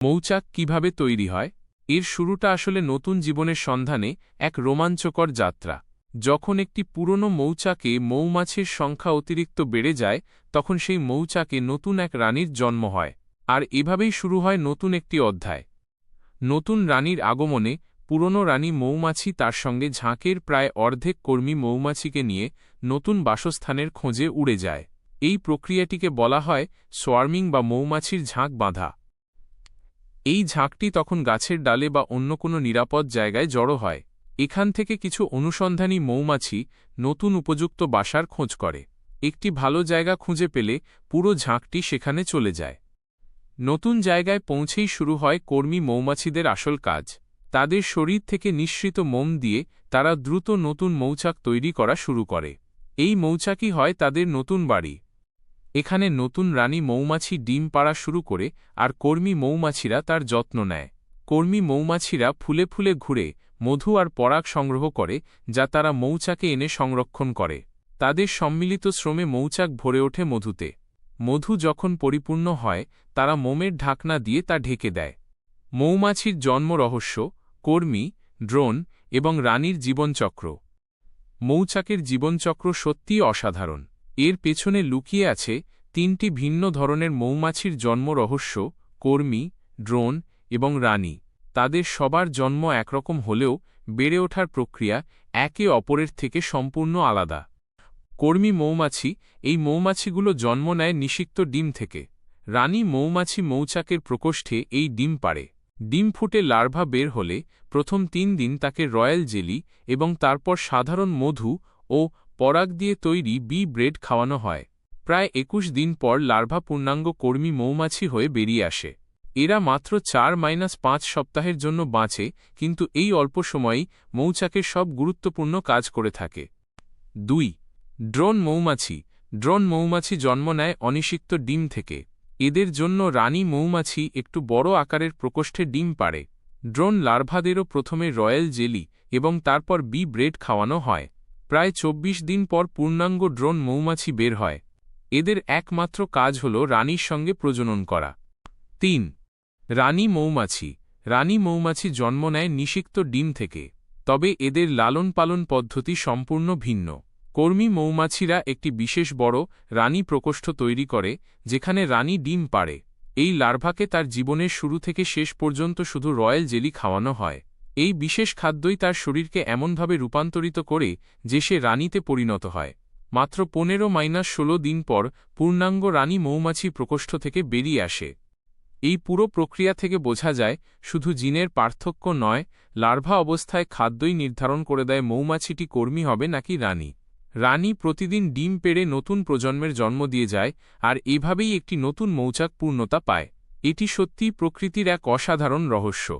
মৌচাক কীভাবে তৈরি হয়? এর শুরুটা আসলে নতুন জীবনের সন্ধানে এক রোমাঞ্চকর যাত্রা। যখন একটি পুরনো মৌচাকে মৌমাছির সংখ্যা অতিরিক্ত বেড়ে যায়, তখন সেই মৌচাকে নতুন এক রানীর জন্ম হয়, আর এভাবেই শুরু হয় নতুন একটি অধ্যায়। নতুন রানীর আগমনে পুরনো রানী মৌমাছি তার সঙ্গে ঝাঁকের প্রায় অর্ধেক কর্মী মৌমাছিকে নিয়ে নতুন বাসস্থানের খোঁজে উড়ে যায়। এই প্রক্রিয়াটিকে বলা হয় সোয়ার্মিং বা মৌমাছির ঝাঁক বাঁধা। এই ঝাঁকটি তখন গাছের ডালে বা অন্য কোনো নিরাপদ জায়গায় জড়ো হয়। এখান থেকে কিছু অনুসন্ধানী মৌমাছি নতুন উপযুক্ত বাসার খোঁজ করে। একটি ভালো জায়গা খুঁজে পেলে পুরো ঝাঁকটি সেখানে চলে যায়। নতুন জায়গায় পৌঁছেই শুরু হয় কর্মী মৌমাছিদের আসল কাজ। তাদের শরীর থেকে নিঃসৃত মোম দিয়ে তারা দ্রুত নতুন মৌচাক তৈরি করা শুরু করে। এই মৌচাকই হয় তাদের নতুন বাড়ি। এখানে নতুন রানী মৌমাছি ডিম পাড়া শুরু করে আর কর্মী মৌমাছিরা তার যত্ন নেয়। কর্মী মৌমাছিরা ফুলে ফুলে ঘুরে, মধু আর পরাগ সংগ্রহ করে, যা তারা মৌচাকে এনে সংরক্ষণ করে। তাদের সম্মিলিত শ্রমে মৌচাক ভরে ওঠে মধুতে। মধু যখন পরিপূর্ণ হয়, তারা মোমের ঢাকনা দিয়ে তা ঢেকে দেয়। মৌমাছির জন্ম রহস্য, কর্মী, ড্রোন এবং রানীর জীবনচক্র। মৌচাকের জীবনচক্র সত্যিই অসাধারণ। এর পেছনে লুকিয়ে আছে তিনটি ভিন্ন ধরনের মৌমাছির জন্ম রহস্য, কর্মী, ড্রোন এবং রানী। তাদের সবার জন্ম একরকম হলেও বেড়ে ওঠার প্রক্রিয়া একে অপরের থেকে সম্পূর্ণ আলাদা। কর্মী মৌমাছি এই মৌমাছিগুলো জন্ম নেয় নিষিক্ত ডিম থেকে। রানী মৌমাছি মৌচাকের প্রকোষ্ঠে এই ডিম পাড়ে। ডিম ফুটে লার্ভা বের হলে প্রথম তিন দিন তাকে রয়্যাল জেলি এবং তারপর সাধারণ মধু ও পরাগ দিয়ে তৈরি বি ব্রেড খাওয়ানো হয়। প্রায় একুশ দিন পর লার্ভা পূর্ণাঙ্গ কর্মী মৌমাছি হয়ে বেরিয়ে আসে। এরা মাত্র চার মাইনাস পাঁচ সপ্তাহের জন্য বাঁচে, কিন্তু এই অল্প সময়েই মৌচাকের সব গুরুত্বপূর্ণ কাজ করে থাকে। দুই, ড্রোন মৌমাছি। ড্রোন মৌমাছি জন্ম নেয় অনিষিক্ত ডিম থেকে। এদের জন্য রানী মৌমাছি একটু বড় আকারের প্রকোষ্ঠে ডিম পাড়ে। ড্রোন লার্ভাদেরও প্রথমে রয়্যাল জেলি এবং তারপর বি ব্রেড খাওয়ানো হয়। প্রায় ২৪ দিন পর পূর্ণাঙ্গ ড্রোন মৌমাছি বের হয়। এদের একমাত্র কাজ হল রানীর সঙ্গে প্রজনন করা। তিন, রানী মৌমাছি। রানী মৌমাছি জন্ম নেয় নিষিক্ত ডিম থেকে। তবে এদের লালন পালন পদ্ধতি সম্পূর্ণ ভিন্ন। কর্মী মৌমাছিরা একটি বিশেষ বড়, রানী প্রকোষ্ঠ তৈরি করে, যেখানে রানী ডিম পাড়ে। এই লার্ভাকে তার জীবনের শুরু থেকে শেষ পর্যন্ত শুধু রয়্যাল জেলি খাওয়ানো হয়। এই বিশেষ খাদ্যই তার শরীরকে এমনভাবে রূপান্তরিত করে যে সে রানীতে পরিণত হয়। মাত্র পনেরো মাইনাস ষোলো দিন পর পূর্ণাঙ্গ রানী মৌমাছি প্রকোষ্ঠ থেকে বেরিয়ে আসে। এই পুরো প্রক্রিয়া থেকে বোঝা যায়, শুধু জিনের পার্থক্য নয়, লার্ভা অবস্থায় খাদ্যই নির্ধারণ করে দেয় মৌমাছিটি কর্মী হবে নাকি রানী। রানী প্রতিদিন ডিম পেড়ে নতুন প্রজন্মের জন্ম দিয়ে যায়, আর এভাবেই একটি নতুন মৌচাক পূর্ণতা পায়। এটি সত্যিই প্রকৃতির এক অসাধারণ রহস্য।